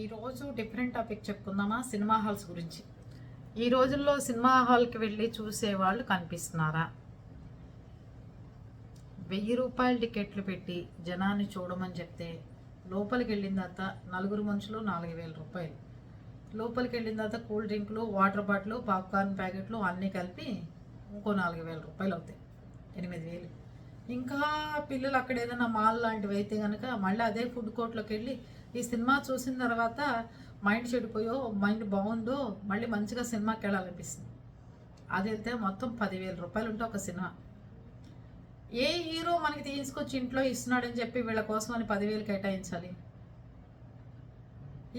ఈరోజు different topic చెప్పుకుందామా? Cinema halls గురించి. ఈ రోజుల్లో సినిమా హాల్కి వెళ్ళి చూసే వాళ్ళు కనిపిస్తున్నారా? వెయ్యి రూపాయల టికెట్లు పెట్టి జనాన్ని చూడమని చెప్తే లోపలికి వెళ్ళిన తర్వాత నలుగురు మనుషులు నాలుగు వేల రూపాయలు. లోపలికి వెళ్ళిన తర్వాత కూల్ డ్రింక్లు వాటర్ బాటిల్ పాప్కార్న్ ప్యాకెట్లు అన్నీ కలిపి ఇంకో నాలుగు వేల రూపాయలు అవుతాయి. ఎనిమిది వేలు. ఇంకా పిల్లలు అక్కడ ఏదైనా మాల్ లాంటివి అయితే కనుక మళ్ళీ అదే ఫుడ్ కోర్ట్లోకి వెళ్ళి ఈ సినిమా చూసిన తర్వాత మైండ్ చెడిపోయో మైండ్ బాగుందో మళ్ళీ మంచిగా సినిమాకి వెళ్ళాలనిపిస్తుంది. అది వెళ్తే మొత్తం పదివేల రూపాయలు ఉంటే ఒక సినిమా. ఏ హీరో మనకి తీసుకొచ్చి ఇంట్లో ఇస్తున్నాడని చెప్పి వీళ్ళ కోసం అని పదివేలు కేటాయించాలి?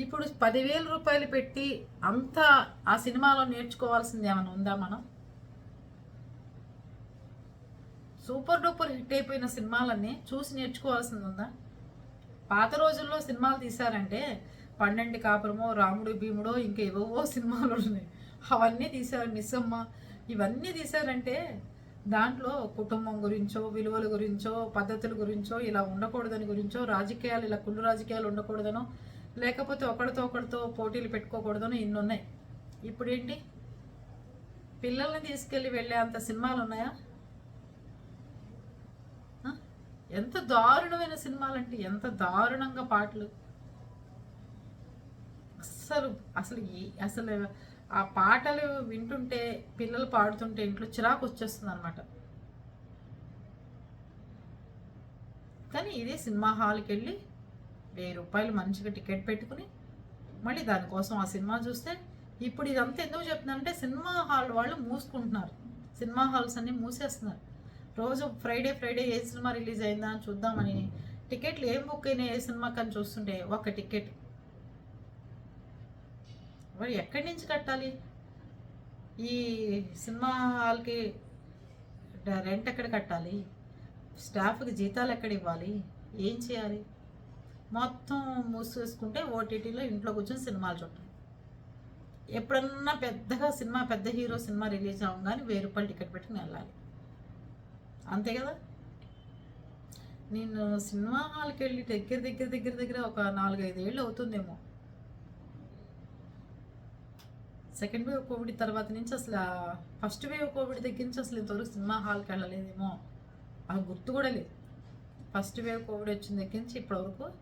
ఇప్పుడు పదివేల రూపాయలు పెట్టి అంత ఆ సినిమాలో నేర్చుకోవాల్సింది ఏమైనా ఉందా మనం? సూపర్ డూపర్ హిట్ అయిపోయిన సినిమాలన్నీ చూసి నేర్చుకోవాల్సింది ఉందా? పాత రోజుల్లో సినిమాలు తీశారంటే పన్నెండు కాపురమో రాముడు భీముడో ఇంకా ఏవో సినిమాలు ఉన్నాయి. అవన్నీ తీశారు మిస్సమ్మ ఇవన్నీ తీశారంటే దాంట్లో కుటుంబం గురించో విలువల గురించో పద్ధతుల గురించో ఇలా ఉండకూడదని గురించో రాజకీయాలు ఇలా కుళ్ళు రాజకీయాలు ఉండకూడదనో లేకపోతే ఒకరితో ఒకరితో పోటీలు పెట్టుకోకూడదనో ఇన్ని ఉన్నాయి. ఇప్పుడేంటి? పిల్లల్ని తీసుకెళ్ళి వెళ్ళే అంత సినిమాలు ఉన్నాయా ఆ? ఎంత దారుణమైన సినిమాలు అంటే ఎంత దారుణంగా పాటలు. అస్సలు అసలు ఈ- అసలు ఆ పాటలు వింటుంటే పిల్లలు పాడుతుంటే ఇంట్లో చిరాకు వచ్చేస్తుంది అనమాట కానీ ఇదే సినిమా హాల్కి వెళ్ళి వెయ్యి రూపాయలు మంచిగా టికెట్ పెట్టుకుని మళ్ళీ దానికోసం ఆ సినిమా చూస్తే ఇప్పుడు ఇదంతా ఎందుకు చెప్తున్నానంటే సినిమా హాల్ వాళ్ళు మూసుకుంటున్నారు. సినిమా హాల్స్ అన్నీ మూసేస్తున్నారు. రోజు ఫ్రైడే ఫ్రైడే ఏ సినిమా రిలీజ్ అయిందా అని చూద్దామని. టికెట్లు ఏం బుక్ అయినా ఏ సినిమాకి అని చూస్తుంటే ఒక టికెట్. మరి ఎక్కడి నుంచి కట్టాలి? ఈ సినిమా హాల్కి రెంట్ ఎక్కడ కట్టాలి? స్టాఫ్కి జీతాలు ఎక్కడ ఇవ్వాలి? ఏం చేయాలి? మొత్తం మూసేసుకుంటే ఓటీటీలో ఇంట్లో కూర్చొని సినిమాలు చూడటం. ఎప్పుడన్నా పెద్దగా సినిమా పెద్ద హీరో సినిమా రిలీజ్ అవ్వగానే వెయ్యి రూపాయలు టికెట్ పెట్టుకుని వెళ్ళాలి. అంతే కదా? నేను సినిమా హాల్కి వెళ్ళి దగ్గర దగ్గర దగ్గర దగ్గర ఒక నాలుగైదు ఏళ్ళు అవుతుందేమో. సెకండ్ వేవ్ కోవిడ్ తర్వాత నుంచి అసలు ఫస్ట్ వేవ్ కోవిడ్ దగ్గర నుంచి అసలు ఇంతవరకు సినిమా హాల్కి వెళ్ళలేదేమో. ఆ గుర్తు కూడా లేదు. ఫస్ట్ వేవ్ కోవిడ్ వచ్చిన దగ్గర నుంచి ఇప్పటివరకు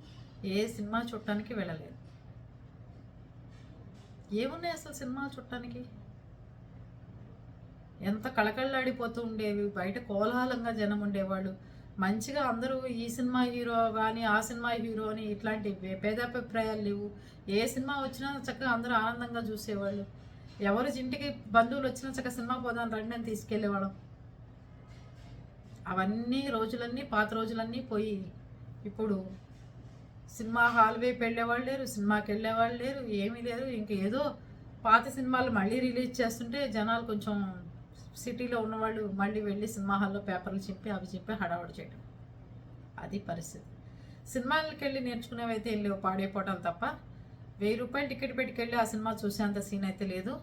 ఏ సినిమా చూడటానికి వెళ్ళలేదు. ఏమున్నాయి అసలు సినిమా చూడటానికి? ఎంత కళకళలాడిపోతూ ఉండేవి బయట కోలాహలంగా జనం ఉండేవాళ్ళు. మంచిగా అందరూ ఈ సినిమా హీరో కానీ ఆ సినిమా హీరో అని ఇట్లాంటి భేదాభిప్రాయాలు లేవు. ఏ సినిమా వచ్చినా చక్కగా అందరూ ఆనందంగా చూసేవాళ్ళు. ఎవరు ఇంటికి బంధువులు వచ్చినా చక్కగా సినిమా పోదాం రండి అని తీసుకెళ్ళేవాళ్ళం. అవన్నీ రోజులన్నీ పాత రోజులన్నీ పోయి ఇప్పుడు సినిమా హాల్ వైపు వెళ్ళేవాళ్ళు లేరు సినిమాకి వెళ్ళేవాళ్ళు లేరు ఏమీ లేరు. ఇంక ఏదో పాత సినిమాలు మళ్ళీ రిలీజ్ చేస్తుంటే జనాలు కొంచెం సిటీలో ఉన్నవాళ్ళు మళ్ళీ వెళ్ళి సినిమా హాల్లో పేపర్లు చెప్పి అవి చెప్పి హడావుడి చేయడం అది పరిస్థితి. సినిమాలకు వెళ్ళి నేర్చుకునేవైతే వెళ్ళి పాడైపోవటం తప్ప. వెయ్యి రూపాయలు టికెట్ పెట్టుకెళ్ళి ఆ సినిమా చూసేంత సీన్ అయితే లేదు.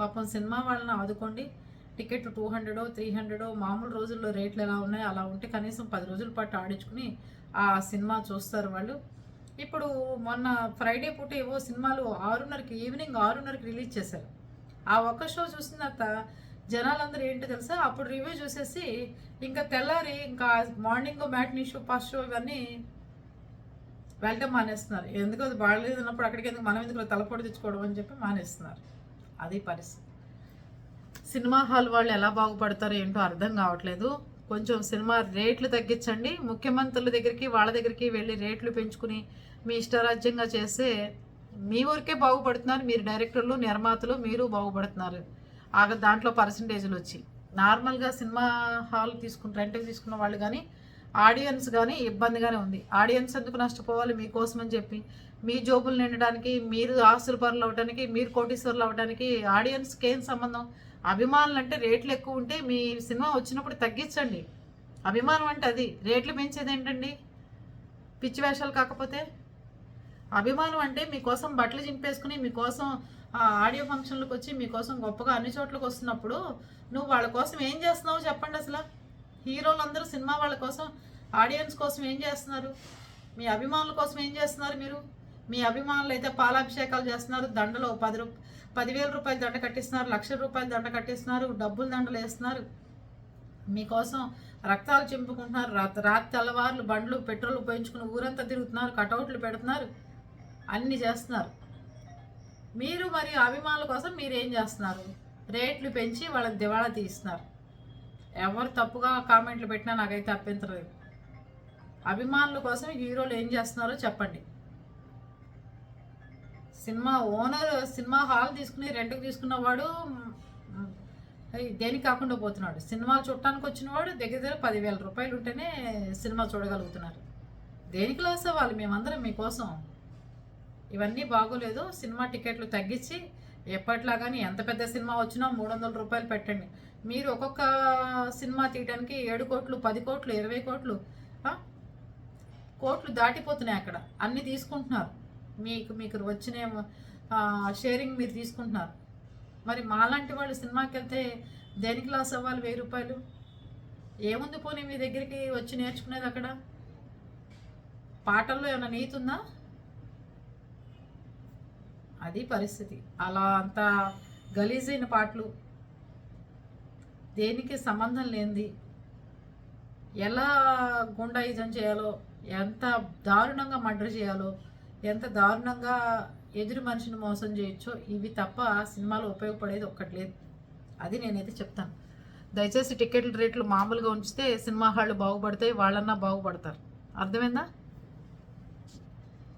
పాపం సినిమా వాళ్ళని ఆదుకోండి. టికెట్ టూ హండ్రెడో త్రీ హండ్రెడో మామూలు రోజుల్లో రేట్లు ఎలా ఉన్నాయో అలా ఉంటే కనీసం పది రోజుల పాటు ఆడించుకుని ఆ సినిమా చూస్తారు వాళ్ళు. ఇప్పుడు మొన్న ఫ్రైడే పూట ఏవో సినిమాలు ఆరున్నరకి ఈవినింగ్ ఆరున్నరకి రిలీజ్ చేశారు. ఆ ఒక్క షో చూసిన తర్వాత జనాలందరూ ఏంటో తెలుసా? అప్పుడు రివ్యూ చూసేసి ఇంకా తెల్లారి ఇంకా morning matinee show first show ఇవన్నీ వెళ్ళటం మానేస్తున్నారు. ఎందుకు అది బాగలేదు అన్నప్పుడు అక్కడికి ఎందుకు మనం ఎందుకు తలపొడి తెచ్చుకోవడం అని చెప్పి మానేస్తున్నారు. అది పరిస్థితి. సినిమా హాల్ వాళ్ళు ఎలా బాగుపడతారో ఏంటో అర్థం కావట్లేదు. కొంచెం సినిమా రేట్లు తగ్గించండి. ముఖ్యమంత్రుల దగ్గరికి వాళ్ళ దగ్గరికి వెళ్ళి రేట్లు పెంచుకుని మీ ఇష్టరాజ్యంగా చేస్తే మీ ఊరికే బాగుపడుతున్నారు. మీరు డైరెక్టర్లు నిర్మాతలు మీరు బాగుపడుతున్నారు. ఆగ దాంట్లో పర్సంటేజ్లు వచ్చి. నార్మల్గా సినిమా హాల్ తీసుకున్న రెంట్కి తీసుకున్న వాళ్ళు కానీ ఆడియన్స్ కానీ ఇబ్బందిగానే ఉంది. ఆడియన్స్ ఎందుకు నష్టపోవాలి మీకోసం అని చెప్పి మీ జోబులు నిండడానికి మీరు ఆస్తుల పనులు అవడానికి మీరు కోటీశ్వర్లు అవడానికి ఆడియన్స్కి ఏం సంబంధం? అభిమానులు అంటే రేట్లు ఎక్కువ ఉంటే మీ సినిమా వచ్చినప్పుడు తగ్గించండి. అభిమానం అంటే అది. రేట్లు పెంచేది ఏంటండి? పిచ్చి వేషాలు కాకపోతే? అభిమానం అంటే మీకోసం బట్టలు చింపేసుకుని మీకోసం ఆ, ఆడియో ఫంక్షన్లకు వచ్చి మీకోసం గొప్పగా అన్ని చోట్లకు వస్తున్నప్పుడు నువ్వు వాళ్ళ కోసం ఏం చేస్తున్నావు చెప్పండి అసలు? హీరోలు అందరూ సినిమా వాళ్ళ కోసం ఆడియన్స్ కోసం ఏం చేస్తున్నారు? మీ అభిమానుల కోసం ఏం చేస్తున్నారు మీరు? మీ అభిమానులు అయితే పాలాభిషేకాలు చేస్తున్నారు దండలో పది రూ పదివేల రూపాయలు దండ కట్టిస్తున్నారు లక్ష రూపాయలు దండ కట్టిస్తున్నారు డబ్బులు దండలు వేస్తున్నారు. మీకోసం రక్తాలు చింపుకుంటున్నారు రాత్రి రాత్రి తెల్లవారులు బండ్లు పెట్రోల్ ఉపయోగించుకుని ఊరంతా తిరుగుతున్నారు కటౌట్లు పెడుతున్నారు అన్నీ చేస్తున్నారు. మీరు మరి అభిమానుల కోసం మీరు ఏం చేస్తున్నారు? రేట్లు పెంచి వాళ్ళని దివాళా తీస్తున్నారు. ఎవరు తప్పుగా కామెంట్లు పెట్టినా నాకైతే అభ్యంతరం అభిమానుల కోసం హీరోలు ఏం చేస్తున్నారో చెప్పండి. సినిమా ఓనర్ సినిమా హాల్ తీసుకుని రెంట్కి తీసుకున్నవాడు దేనికి కాకుండా పోతున్నాడు. సినిమాలు చూడటానికి వచ్చిన వాడు దగ్గర దగ్గర పదివేల రూపాయలు ఉంటేనే సినిమా చూడగలుగుతున్నారు. దేనికి లాస్ అవ్వాలి? మేమందరం మీకోసం. ఇవన్నీ బాగోలేదు. సినిమా టికెట్లు తగ్గించి ఎప్పట్లాగాని ఎంత పెద్ద సినిమా వచ్చినా మూడు వందల రూపాయలు పెట్టండి. మీరు ఒక్కొక్క సినిమా తీయడానికి ఏడు కోట్లు పది కోట్లు ఇరవై కోట్లు కోట్లు దాటిపోతున్నాయి అక్కడ. అన్నీ తీసుకుంటున్నారు. మీకు మీకు వచ్చిన షేరింగ్ మీరు తీసుకుంటున్నారు. మరి మాలాంటి వాళ్ళు సినిమాకి వెళ్తే దేనికి లాస్ అవ్వాలి వెయ్యి రూపాయలు? ఏముంది పోనీ మీ దగ్గరికి వచ్చి నేర్చుకునేది అక్కడ? పాటల్లో ఏమైనా నీతుందా ఉందా? అది పరిస్థితి. అలా అంత గలీజైన పాటలు దేనికి సంబంధం లేనిది. ఎలా గుండాయిజం చేయాలో ఎంత దారుణంగా మర్డర్ చేయాలో ఎంత దారుణంగా ఎదురు మనిషిని మోసం చేయొచ్చో ఇవి తప్ప సినిమాలో ఉపయోగపడేది ఒక్కటి లేదు. అది నేనైతే చెప్తాను. దయచేసి టికెట్ల రేట్లు మామూలుగా ఉంచితే సినిమా హాళ్ళు బాగుపడతాయి వాళ్ళన్నా బాగుపడతారు. అర్థమైందా?